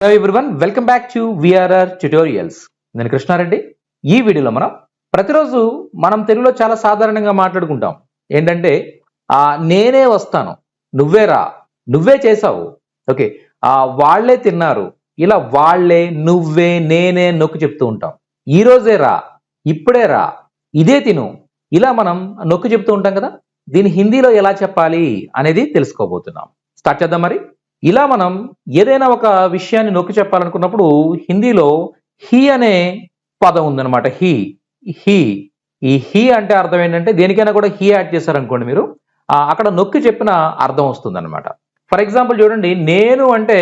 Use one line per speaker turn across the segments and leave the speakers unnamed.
Hello everyone welcome back to VRR tutorials నేను కృష్ణారెడ్డి. ఈ వీడియోలో మనం ప్రతిరోజు మనం తెలుగులో చాలా సాధారణంగా మాట్లాడుకుంటాం. ఏంటంటే ఆ నేనే వస్తాను. నువ్వే రా. నువ్వే చేసావు. ఓకే. ఆ వాళ్ళే తిన్నారు. ఇలా వాళ్ళే నువ్వే నేనే నొక్కి చెప్తూ ఉంటాం. ఈ రోజే రా. ఇప్పుడే రా. ఇదే తిను. ఇలా మనం నొక్కి చెప్తూ ఉంటాం కదా? దీని హిందీలో ఎలా చెప్పాలి అనేది తెలుసుకోబోతున్నాం. స్టార్ట్ చేద్దాం మరి. ఇలా మనం ఏదైనా ఒక విషయాన్ని నొక్కి చెప్పాలనుకున్నప్పుడు హిందీలో హీ అనే పదం ఉందన్నమాట. He he. ఈ హీ అంటే అర్థం ఏంటంటే దేనికైనా కూడా హీ యాడ్ చేశారనుకోండి మీరు అక్కడ నొక్కి చెప్పిన అర్థం వస్తుందన్నమాట. ఫర్ ఎగ్జాంపుల్ చూడండి నేను అంటే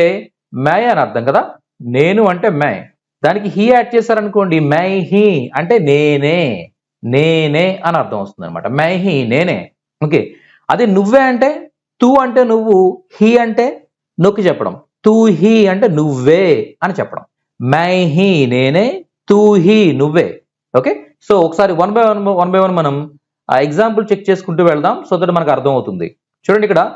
మే అని అర్థం కదా? నేను అంటే మే దానికి హీ యాడ్ చేశారనుకోండి మై హీ అంటే నేనే నేనే అని అర్థం వస్తుంది అనమాట మై హీ నేనే. ఓకే. అదే నువ్వే అంటే తూ అంటే నువ్వు హీ అంటే నొక్కి చెప్పడం. తూ హీ అంటే నువ్వే అని చెప్పడం. మై హీ నేనే తూ హీ నువ్వే. ఓకే? సో ఒకసారి one by one one by one మనం ఆ ఎగ్జాంపుల్ చెక్ చేసుకుంటూ వెళ్దాం. సో దట్ మనకు అర్థం అవుతుంది చూడండి ఇక్కడ.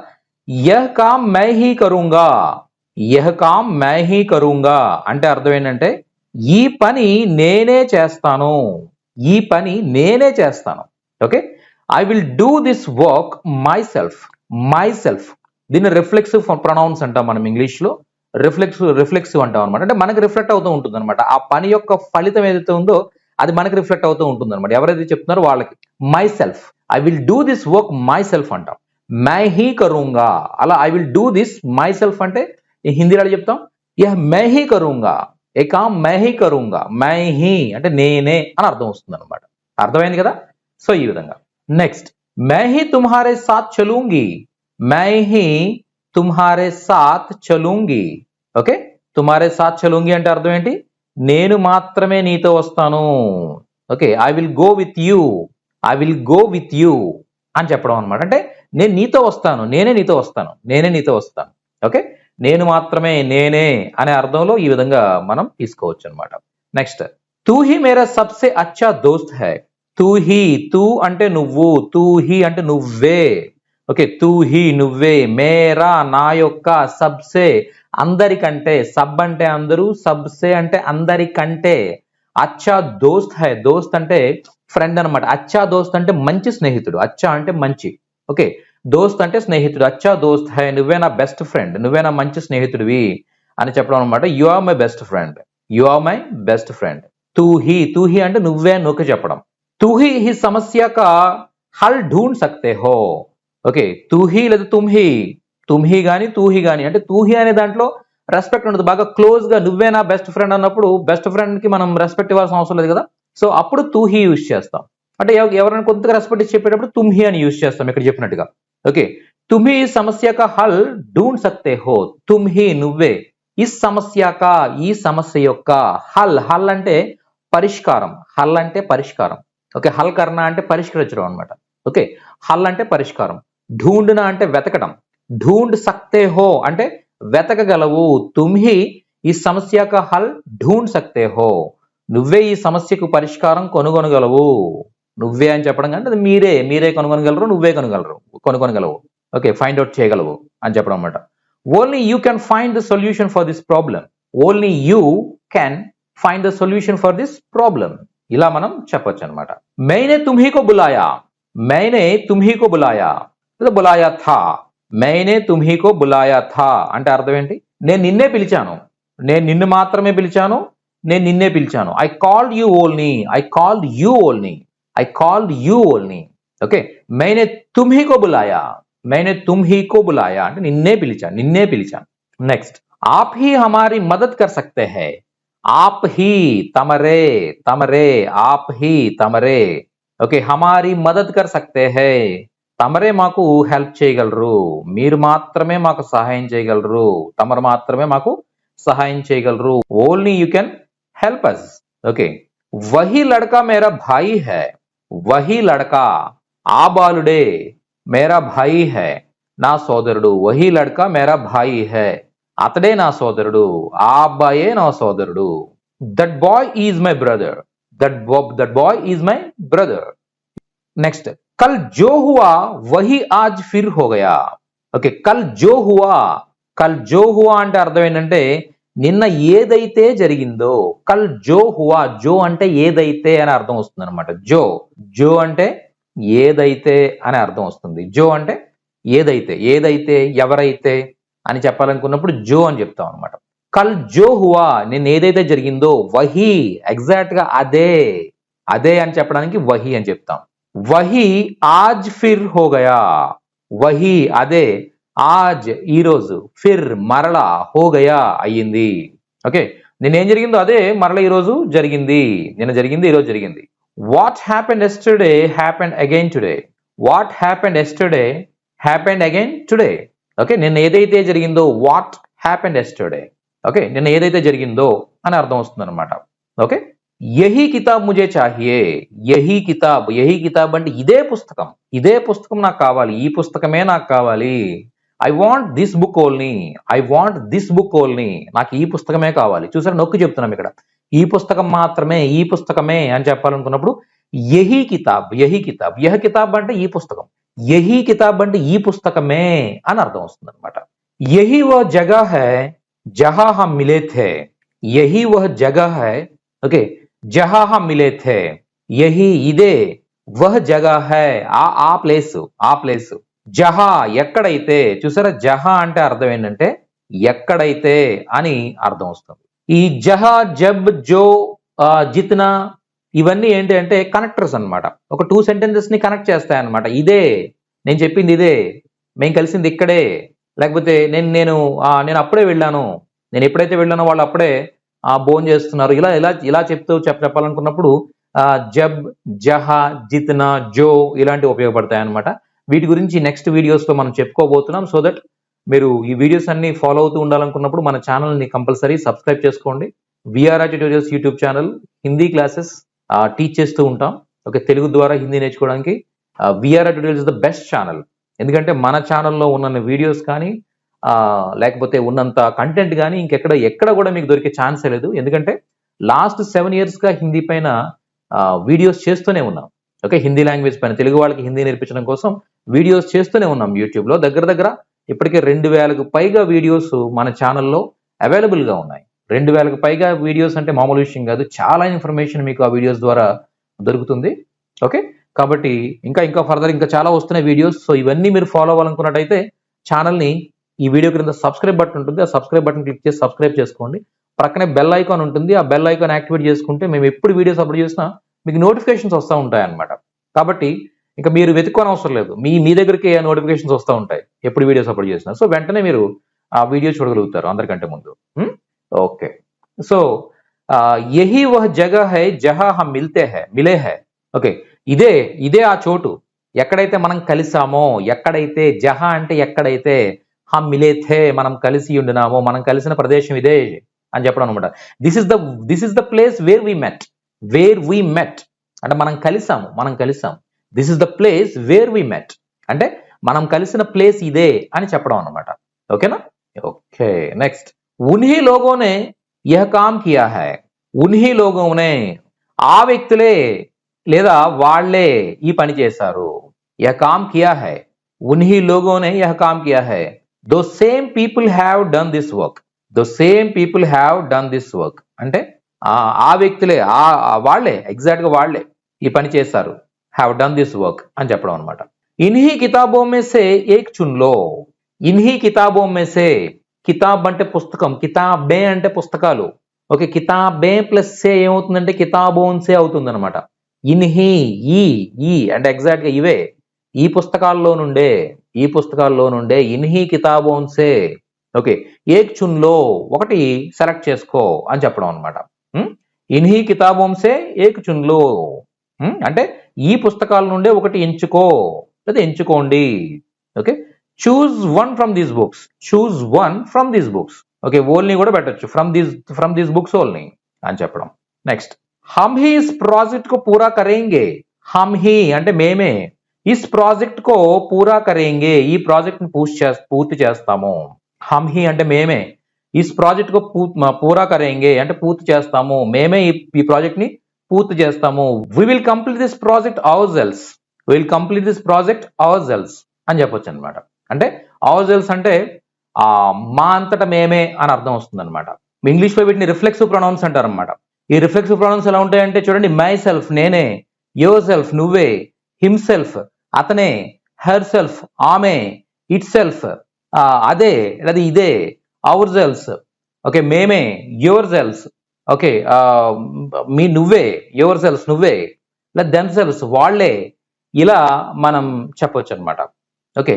యహ్ కామ్ మై హీ కరుంగా. యహ్ కామ్ మై హీ కరుంగా. అంటే అర్థం ఏంటంటే ఈ పని నేనే చేస్తాను. ఈ పని నేనే చేస్తాను. Okay? I will do this work myself myself దీన్ని రిఫ్లెక్సివ్ ప్రొనౌన్స్ అంటాం మనం ఇంగ్లీష్లో రిఫ్లెక్స్ రిఫ్లెక్సివ్ అంటాం అనమాట అంటే మనకి రిఫ్లెక్ట్ అవుతూ ఉంటుంది అనమాట ఆ పని యొక్క ఫలితం ఏదైతే ఉందో అది మనకి రిఫ్లెక్ట్ అవుతూ ఉంటుంది అనమాట ఎవరైతే చెప్తున్నారో వాళ్ళకి. Myself I will do this work myself అంటాం. మై హీ కరుంగా అలా I will do this myself అంటే హిందీలో చెప్తాం? యహ్ మై హీ కరుంగా ఏ కామ్ మై హీ కరుంగా మై హీ అంటే నేనే అని అర్థం వస్తుంది అనమాట అర్థమైంది కదా? సో ఈ విధంగా. నెక్స్ట్ మై హీ తుమ్హారే సాత్ చలూంగి. मैं ही తుమ్హారే సాత్ చలుంగి ఓకే తుమారే సాత్ చలుంగి అంటే అర్థం ఏంటి? నేను మాత్రమే నీతో వస్తాను. Okay I will go with you I will go with you అని చెప్పడం అనమాట అంటే నేను నీతో వస్తాను. నేనే నీతో వస్తాను. నేనే నీతో వస్తాను. ఓకే నేను మాత్రమే నేనే అనే అర్థంలో ఈ విధంగా మనం తీసుకోవచ్చు అనమాట నెక్స్ట్ తూ హీ మేరా సబ్సే అచ్చా దోస్త్ హై తూ హీ తూ అంటే నువ్వు తూ హీ అంటే నువ్వే. ఓకే తూ హీ నువ్వే మేరా నా యొక్క సబ్సే. అందరికంటే సబ్ అంటే అందరూ సబ్సే అంటే అందరికంటే. అచ్చా దోస్త్ హై దోస్త్ అంటే ఫ్రెండ్ అన్నమాట. అచ్చా దోస్త్ అంటే మంచి స్నేహితుడు. అచ్చా అంటే మంచి. ఓకే దోస్త్ అంటే స్నేహితుడు. అచ్చా దోస్త్ హై నువ్వే నా బెస్ట్ ఫ్రెండ్. నువ్వే నా మంచి స్నేహితుడివి అని చెప్పడం అనమాట you are my best friend. You are my best friend. తూ హీ తూ హీ అంటే నువ్వే నొక్కి చెప్పడం. తూ హీ హీ సమస్య కా హల్ ఢూండ్ సక్తే హో. ఓకే తూహి లేదా తుమ్హి? తుమ్హి కానీ తూహి గాని. గాని అంటే తూహి అనే దాంట్లో రెస్పెక్ట్ ఉండదు. బాగా క్లోజ్గా నువ్వే నా బెస్ట్ ఫ్రెండ్ అన్నప్పుడు బెస్ట్ ఫ్రెండ్కి మనం రెస్పెక్ట్ ఇవ్వాల్సిన అవసరం లేదు కదా? సో అప్పుడు తూహి యూజ్ చేస్తాం. అంటే ఎవరైనా కొంతగా రెస్పెక్ట్ ఇచ్చి చెప్పేటప్పుడు తుమ్హి అని యూజ్ చేస్తాం ఇక్కడ చెప్పినట్టుగా. ఓకే తుమ్హి సమస్యక హల్ ఢూండ్ సక్తే హో. తుమ్హి నువ్వే. ఈ సమస్యక ఈ సమస్య యొక్క హల్. హల్ అంటే పరిష్కారం. హల్ అంటే పరిష్కారం. ఓకే హల్ కర్ణ అంటే పరిష్కరించడం అన్నమాట. ఓకే హల్ అంటే పరిష్కారం. ఢూండున అంటే వెతకడం ఢూండ్ సక్తే హో అంటే వెతకగలవు. తుమ్హి ఈ సమస్యక హల్ ఢూండ్ సక్తే హో. నువ్వే ఈ సమస్యకు పరిష్కారం కనుగొనగలవు. నువ్వే అని చెప్పడం కంటే మీరే. మీరే కనుగొనగలరు నువ్వే కనుగలరు కనుగొనగలవు. ఓకే ఫైండ్ అవుట్ చేయగలవు అని చెప్పడం అనమాట only you can find the solution for this problem only you can find the solution for this problem ఇలా మనం చెప్పొచ్చు అనమాట మెయినే తుమ్హీకో బులాయా. మెయినే తుమ్హీకో బులాయా. तो बुलाया था। मैंने तुम्ही को बुलाया था। अंत अर्थमे ने पीचा ने नित्रे पीचा ने निे पीचा ई काल यू ओलनी। ई काल यू ओलनी। ई काल यू ओलनी। ओके? मैने तुम्ही को बुलाया। मैने तुम्ही को बुलाया। अंत निन्ने पीचा निे पीचा नैक्स्ट आप ही हमारी मदद कर सकते हैं। आप ही तमरे तमरे आप ही तमरे। ओके? okay, हमारी मदद कर सकते हैं। తమరే మాకు హెల్ప్ చేయగలరు. మీరు మాత్రమే మాకు సహాయం చేయగలరు. తమరు మాత్రమే మాకు సహాయం చేయగలరు. Only you can help us okay వహి లడకా మేరా భాయి హై. వహి లడకా ఆ బాలుడే మేరా భాయి హై. నా సోదరుడు వహి లడకా మేరా భాయి హై. అతడే నా సోదరుడు ఆ అబ్బాయే నా సోదరుడు. That boy is my brother that that boy is my brother next కల్ జో హువా వహి ఆజ్ ఫిర్ హో గయా ఓకే కల్ జో హువా కల్ జో హువా అంటే అర్థం ఏంటంటే నిన్న ఏదైతే జరిగిందో కల్ జో హువా జో అంటే ఏదైతే అని అర్థం వస్తుంది అనమాట జో జో అంటే ఏదైతే అని అర్థం వస్తుంది. జో అంటే ఏదైతే ఏదైతే ఎవరైతే అని చెప్పాలనుకున్నప్పుడు జో అని చెప్తాం అనమాట కల్ జో హువా నిన్న ఏదైతే జరిగిందో వహి ఎగ్జాక్ట్గా అదే అదే అని చెప్పడానికి వహి అని చెప్తాం. వహి ఆజ్ ఫిర్ హో గయా. వహి అదే ఆజ్ ఈ రోజు ఫిర్ మరలా హో గయా అయ్యింది. ఓకే నిన్న ఏం జరిగిందో అదే మరల ఈ రోజు జరిగింది. నిన్న జరిగింది ఈరోజు జరిగింది. What happen yesterday happen again today what happen yesterday happened again today okay నిన్న ఏదైతే జరిగిందో వాట్ హ్యాపెన్ ఎస్టర్డే ఓకే నిన్న ఏదైతే జరిగిందో అని అర్థం వస్తుంది అనమాట ఓకే యహీ కితాబ్ ముజే చాహియే యహీ కితాబ్ యహీ కితాబ్ అంటే ఇదే పుస్తకం. ఇదే పుస్తకం నాకు కావాలి ఈ పుస్తకమే నాకు కావాలి. I want this book ఓల్నీ I want this book ఓల్నీ నాకు ఈ పుస్తకమే కావాలి. చూసారా నొక్కి చెప్తున్నాం ఇక్కడ. ఈ పుస్తకం మాత్రమే ఈ పుస్తకమే అని చెప్పాలనుకున్నప్పుడు యహీ కితాబ్ యహీ కితాబ్. యహ కితాబ్ అంటే ఈ పుస్తకం. యహీ కితాబ్ అంటే ఈ పుస్తకమే అని అర్థం వస్తుంది అనమాట యహీ వ జగ హై జహా హమ్ మిలేత్ హై. యహీ ఓ జగ హై ఓకే జహా మిలే థే యహి ఇదే వహ్ జగా హై ఆ ఆ ప్లేస్ ఆ ప్లేస్ జహా ఎక్కడైతే చూసారా జహా అంటే అర్థం ఏంటంటే ఎక్కడైతే అని అర్థం వస్తుంది. ఈ జహా జబ్ జో ఆ, జిత్నా ఇవన్నీ ఏంటి అంటే కనెక్టర్స్ అన్నమాట. ఒక టూ సెంటెన్సెస్ని కనెక్ట్ చేస్తాయి అన్నమాట ఇదే నేను చెప్పింది ఇదే మేము కలిసింది ఇక్కడే లేకపోతే నేను నేను ఆ, నేను అప్పుడే వెళ్ళాను నేను ఎప్పుడైతే వెళ్ళానో వాళ్ళు అప్పుడే బోన్ చేస్తున్నారు. ఇలా ఇలా ఇలా చెప్తూ చెప్పాలనుకున్నప్పుడు జబ్ జహా జిత్నా జో ఇలాంటివి ఉపయోగపడతాయి అన్నమాట వీటి గురించి నెక్స్ట్ వీడియోస్లో మనం చెప్పుకోబోతున్నాం. సో దట్ మీరు ఈ వీడియోస్ అన్ని ఫాలో అవుతూ ఉండాలనుకున్నప్పుడు మన ఛానల్ని కంపల్సరీ సబ్స్క్రైబ్ చేసుకోండి. VRR tutorials YouTube channel Hindi classes teach చేస్తూ ఉంటాం. ఓకే తెలుగు ద్వారా హిందీ నేర్చుకోవడానికి VRR tutorials the best channel. ఎందుకంటే మన ఛానల్లో ఉన్న వీడియోస్ కానీ లేకపోతే ఉన్నంత కంటెంట్ కానీ ఇంకెక్కడ ఎక్కడ కూడా మీకు దొరికే ఛాన్సే లేదు. ఎందుకంటే లాస్ట్ సెవెన్ ఇయర్స్గా హిందీ పైన వీడియోస్ చేస్తూనే ఉన్నాం. ఓకే హిందీ లాంగ్వేజ్ పైన తెలుగు వాళ్ళకి హిందీ నేర్పించడం కోసం వీడియోస్ చేస్తూనే ఉన్నాం యూట్యూబ్లో దగ్గర దగ్గర ఇప్పటికే రెండు వేలకు పైగా వీడియోస్ మన ఛానల్లో అవైలబుల్గా ఉన్నాయి. రెండు వేలకు పైగా వీడియోస్ అంటే మామూలు విషయం కాదు. చాలా ఇన్ఫర్మేషన్ మీకు ఆ వీడియోస్ ద్వారా దొరుకుతుంది. ఓకే కాబట్టి ఇంకా ఇంకా ఫర్దర్ ఇంకా చాలా వస్తున్నాయి వీడియోస్ సో ఇవన్నీ మీరు ఫాలో అవ్వాలనుకున్నట్టయితే ఛానల్ని ఈ వీడియో క్రింద సబ్స్క్రైబ్ బటన్ ఉంటుంది. ఆ సబ్స్క్రైబ్ బటన్ క్లిక్ చేసి సబ్స్క్రైబ్ చేసుకోండి. ప్రక్కనే బెల్ ఐకాన్ ఉంటుంది. ఆ బెల్ ఐకాన్ యాక్టివేట్ చేసుకుంటే మేము ఎప్పుడు వీడియోస్ అప్లోడ్ చేసినా మీకు నోటిఫికేషన్స్ వస్తూ ఉంటాయి అన్నమాట. కాబట్టి ఇంకా మీరు వెతుక్కోని అవసరం లేదు. మీ మీ దగ్గరికి నోటిఫికేషన్స్ వస్తూ ఉంటాయి. ఎప్పుడు వీడియోస్ అప్లోడ్ చేసినా. సో వెంటనే మీరు ఆ వీడియో చూడగలుగుతారు అందరికంటే ముందు. ఓకే. సో యహీ వహ జగ హై జహా హ మిల్తే హై మిలే హై. ఓకే. ఇదే ఇదే ఆ చోటు. ఎక్కడైతే మనం కలిసామో ఎక్కడైతే జహా అంటే ఎక్కడైతే హమ్ మిలేథే మనం కలిసి ఉండినాము మనం కలిసిన ప్రదేశం ఇదే అని చెప్పడం అనమాట this is the this is the place where we met where we met అంటే మనం కలిసాము మనం కలిసాము. This is the place where we met అంటే మనం కలిసిన ప్లేస్ ఇదే అని చెప్పడం అనమాట ఓకేనా ఓకే నెక్స్ట్ ఉన్హీ లోగోనే యహ కామ్ కియా హై. ఉన్హీ లోగోనే ఆ వ్యక్తులే లేదా వాళ్ళే ఈ పని చేశారు. యహ కామ్ కియా హై. ఉన్హీ లోగోనే యహ కామ్ కియా high. Those same people have done this work those same people have done this work అంటే ఆ ఆ వ్యక్తులే ఆ వాళ్ళే వాళ్ళే ఎగ్జాక్ట్గా వాళ్ళే ఈ పని చేశారు. హ్యావ్ డన్ దిస్ వర్క్ అని చెప్పడం అనమాట ఇన్హీ కితాబో మే ఏక్ చున్లో. ఇన్హీ కితాబో మే కితాబ్ అంటే పుస్తకం. కితాబే అంటే పుస్తకాలు. ఓకే కితాబే ప్లస్ సే ఏమవుతుందంటే కితాబోన్సే అవుతుందన్నమాట. అవుతుంది అనమాట ఇన్హీ ఈ ఈ అంటే ఎగ్జాక్ట్గా ఇవే. ఈ పుస్తకాల్లో నుండే ఈ పుస్తకాల్లో నుండే ఇన్హీ కితాబోన్సే. ఓకే ఏక్ చున్లో ఒకటి సెలెక్ట్ చేసుకో అని చెప్పడం అనమాట ఇన్హీ కితాబోంసే ఏక్ చున్లో అంటే ఈ పుస్తకాల నుండే ఒకటి ఎంచుకో లేదా ఎంచుకోండి. Okay choose one from these books choose one from these books. Okay ఓల్ని కూడా పెట్టచ్చు from these from these books ఓల్ని అని చెప్పడం. నెక్స్ట్ హమ్ హీస్ ప్రాజెక్ట్కు పూరా కరేంగే. హమ్ హీ అంటే మేమే. ఇస్ ప్రాజెక్ట్ కో పూరా కరేంగే ఈ ప్రాజెక్ట్ని పూర్తి చే పూర్తి చేస్తాము. హమ్ హి అంటే మేమే. ఇస్ ప్రాజెక్ట్ కో పూరా కరేంగే అంటే పూర్తి చేస్తాము. మేమే ఈ ప్రాజెక్ట్ని పూర్తి చేస్తాము. We will complete this project ourselves will complete this project ourselves అని చెప్పొచ్చు అనమాట అంటే అవర్ సెల్స్ అంటే ఆ మా అంతట మేమే అని అర్థం వస్తుంది అనమాట ఇంగ్లీష్లో వీటిని రిఫ్లెక్సివ్ ప్రొనౌన్స్ అంటారు అనమాట ఈ రిఫ్లెక్సివ్ ప్రొనౌన్స్ ఎలా ఉంటాయంటే చూడండి మై సెల్ఫ్ నేనే యువర్ సెల్ఫ్ నువ్వే హిమ్సెల్ఫ్ అతనే హెర్ సెల్ఫ్ ఆమె ఇట్ సెల్ఫ్ అదే లేదా ఇదే అవర్ సెల్స్ ఓకే మేమే యువర్ సెల్స్ ఓకే మీ నువ్వే యువర్ సెల్స్ నువ్వే లేదా దెమ్ సెల్స్ వాళ్ళే. ఇలా మనం చెప్పొచ్చు అనమాట okay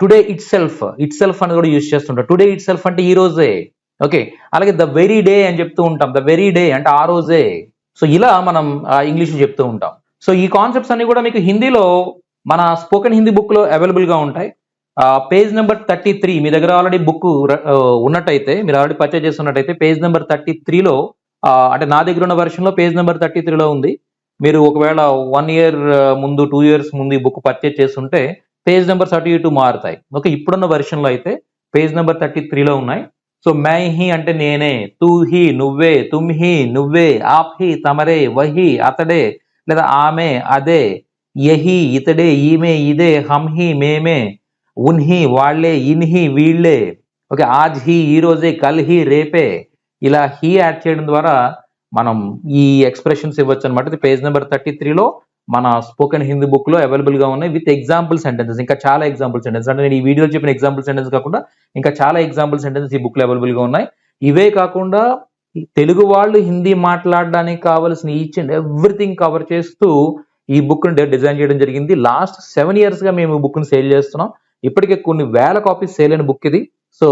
today itself itself అని కూడా యూజ్ చేస్తుంటాం టుడే ఇట్ సెల్ఫ్ అంటే ఈ రోజే. ఓకే అలాగే ద వెరీ డే అని చెప్తూ ఉంటాం. ద వెరీ డే అంటే ఆ రోజే. సో ఇలా మనం ఇంగ్లీష్ చెప్తూ ఉంటాం. సో ఈ కాన్సెప్ట్స్ అన్ని కూడా మీకు హిందీలో మన స్పోకెన్ హిందీ బుక్లో అవైలబుల్గా ఉంటాయి. పేజ్ నెంబర్ థర్టీ త్రీ మీ దగ్గర ఆల్రెడీ బుక్ ఉన్నట్టయితే మీరు ఆల్రెడీ పర్చేజ్ చేస్తున్నట్టయితే పేజ్ నెంబర్ థర్టీ త్రీలో అంటే నా దగ్గర ఉన్న version లో పేజ్ నెంబర్ థర్టీ త్రీలో ఉంది. మీరు ఒకవేళ వన్ ఇయర్ ముందు టూ ఇయర్స్ ముందు ఈ బుక్ పర్చేజ్ చేస్తుంటే పేజ్ నెంబర్ థర్టీ టూ మారుతాయి. ఓకే ఇప్పుడున్న version లో అయితే పేజ్ నెంబర్ థర్టీ త్రీలో ఉన్నాయి. సో మై హి అంటే నేనే తూ హి నువ్వే తుమ్ హీ నువ్వే ఆప్ హి తమరే వహి అతడే లేదా ఆమె అదే యహి ఇతడే ఈమె ఇదే హమ్ మేమే ఉన్హి వాళ్ళే ఇన్హి వీళ్ళే ఓకే ఆజ్ హీ ఈ రోజే కల్ హీ రేపే. ఇలా హీ యాడ్ చేయడం ద్వారా మనం ఈ ఎక్స్ప్రెషన్స్ ఇవ్వచ్చు అనమాట ఇది పేజ్ నెంబర్ థర్టీ త్రీలో మన స్పోకెన్ హిందీ బుక్లో అవైలబుల్గా ఉన్నాయి విత్ ఎగ్జాంపుల్ సెంటెన్సెస్ ఇంకా చాలా ఎగ్జాంపుల్ సెంటెన్సెస్ అంటే నేను ఈ వీడియో చెప్పిన ఎగ్జాంపుల్ సెంటెన్స్ కాకుండా ఇంకా చాలా ఎగ్జాంపుల్ సెంటెన్సెస్ ఈ బుక్లో అవైలబుల్గా ఉన్నాయి. ఇవే కాకుండా తెలుగు వాళ్ళు హిందీ మాట్లాడడానికి కావలసిన ఈచ్ అండ్ ఎవ్రీథింగ్ కవర్ చేస్తూ ఈ బుక్ని డిజైన్ చేయడం జరిగింది. లాస్ట్ సెవెన్ ఇయర్స్గా మేము ఈ బుక్ని సేల్ చేస్తున్నాం. ఇప్పటికే కొన్ని వేల కాపీస్ సేల్ అయిన బుక్ ఇది. సో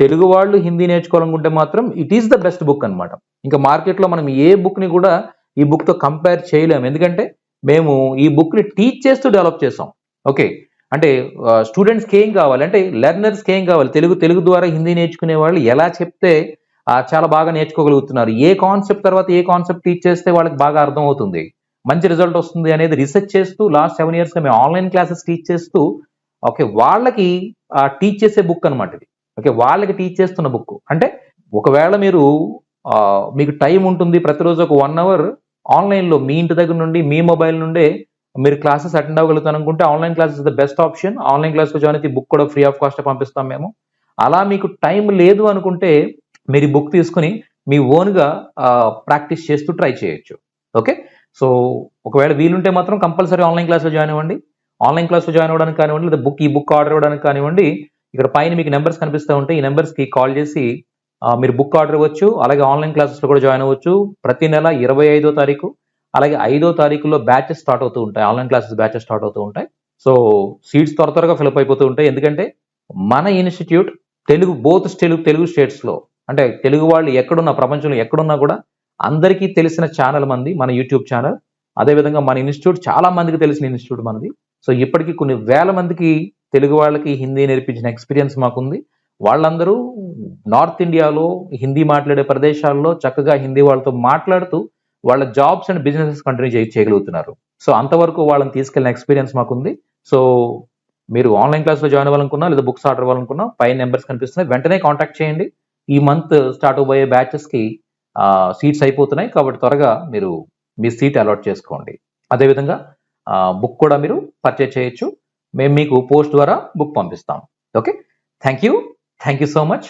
తెలుగు వాళ్ళు హిందీ నేర్చుకోవాలనుకుంటే మాత్రం it is the best book అన్నమాట. ఇంకా మార్కెట్లో మనం ఏ బుక్ని కూడా ఈ బుక్తో కంపేర్ చేయలేము. ఎందుకంటే మేము ఈ బుక్ని టీచ్ చేస్తూ డెవలప్ చేసాం. ఓకే అంటే స్టూడెంట్స్కి ఏం కావాలి? అంటే లెర్నర్స్కి ఏం కావాలి? తెలుగు తెలుగు ద్వారా హిందీ నేర్చుకునే వాళ్ళు ఎలా చెప్తే చాలా బాగా నేర్చుకోగలుగుతున్నారు. ఏ కాన్సెప్ట్ తర్వాత ఏ కాన్సెప్ట్ టీచ్ చేస్తే వాళ్ళకి బాగా అర్థం అవుతుంది మంచి రిజల్ట్ వస్తుంది అనేది రీసెర్చ్ చేస్తూ లాస్ట్ సెవెన్ ఇయర్స్గా మేము ఆన్లైన్ క్లాసెస్ టీచ్ చేస్తూ ఓకే వాళ్ళకి టీచ్ చేసే బుక్ అనమాట ఇది. ఓకే వాళ్ళకి టీచ్ చేస్తున్న బుక్ అంటే ఒకవేళ మీరు మీకు టైం ఉంటుంది ప్రతిరోజు ఒక వన్ అవర్ ఆన్లైన్లో మీ ఇంటి దగ్గర నుండి మీ మొబైల్ నుండే మీరు క్లాసెస్ అటెండ్ అవ్వగలుగుతాను అనుకుంటే online classes the best option online క్లాస్కి జాయిన్ అయితే బుక్ కూడా ఫ్రీ ఆఫ్ కాస్ట్ పంపిస్తాం మేము. అలా మీకు టైం లేదు అనుకుంటే మీరు ఈ బుక్ తీసుకుని మీ ఓన్గా ప్రాక్టీస్ చేస్తూ ట్రై చేయొచ్చు. ఓకే సో ఒకవేళ వీలుంటే మాత్రం కంపల్సరీ ఆన్లైన్ క్లాస్లో జాయిన్ అవ్వండి. ఆన్లైన్ క్లాస్లో జాయిన్ అవ్వడానికి కానివ్వండి లేదా బుక్ ఈ బుక్ ఆర్డర్ ఇవ్వడానికి కానివ్వండి ఇక్కడ పైన మీకు నెంబర్స్ కనిపిస్తూ ఉంటాయి. ఈ నెంబర్స్కి కాల్ చేసి మీరు బుక్ ఆర్డర్ ఇవ్వచ్చు అలాగే ఆన్లైన్ క్లాసెస్లో కూడా జాయిన్ అవ్వచ్చు. ప్రతి నెల ఇరవై ఐదో తారీఖు అలాగే ఐదో తారీఖులో బ్యాచెస్ స్టార్ట్ అవుతూ ఉంటాయి. ఆన్లైన్ క్లాసెస్ బ్యాచెస్ స్టార్ట్ అవుతూ ఉంటాయి. సో సీట్స్ త్వర త్వరగా ఫిలప్ అయిపోతూ ఉంటాయి. ఎందుకంటే మన ఇన్స్టిట్యూట్ తెలుగు బోత్ తెలుగు తెలుగు స్టేట్స్లో అంటే తెలుగు వాళ్ళు ఎక్కడున్నా ప్రపంచంలో ఎక్కడున్నా కూడా అందరికీ తెలిసిన ఛానల్ మంది మన యూట్యూబ్ ఛానల్. అదేవిధంగా మన ఇన్స్టిట్యూట్ చాలా మందికి తెలిసిన ఇన్స్టిట్యూట్ మనది. సో ఇప్పటికీ కొన్ని వేల మందికి తెలుగు వాళ్ళకి హిందీ నేర్పించిన ఎక్స్పీరియన్స్ మాకుంది. వాళ్ళందరూ నార్త్ ఇండియాలో హిందీ మాట్లాడే ప్రదేశాల్లో చక్కగా హిందీ వాళ్ళతో మాట్లాడుతూ వాళ్ళ జాబ్స్ అండ్ బిజినెసెస్ కంటిన్యూ చేయ చేయగలుగుతున్నారు. సో అంతవరకు వాళ్ళని తీసుకెళ్ళిన ఎక్స్పీరియన్స్ మాకుంది. సో మీరు ఆన్లైన్ క్లాస్లో జాయిన్ అవ్వాలనుకున్నా లేదా బుక్స్ ఆర్డర్ అవ్వాలనుకున్నా పై నెంబర్స్ కనిపిస్తున్నాయి. వెంటనే కాంటాక్ట్ చేయండి. ఈ మంత్ స్టార్ట్ అవబోయే బ్యాచెస్కి సీట్స్ అయిపోతున్నాయి కాబట్టి త్వరగా మీరు మీ సీట్ అలాట్ చేసుకోండి. అదేవిధంగా బుక్ కూడా మీరు పర్చేజ్ చేయొచ్చు. మేము మీకు పోస్ట్ ద్వారా బుక్ పంపిస్తాం. Okay thank you thank you so much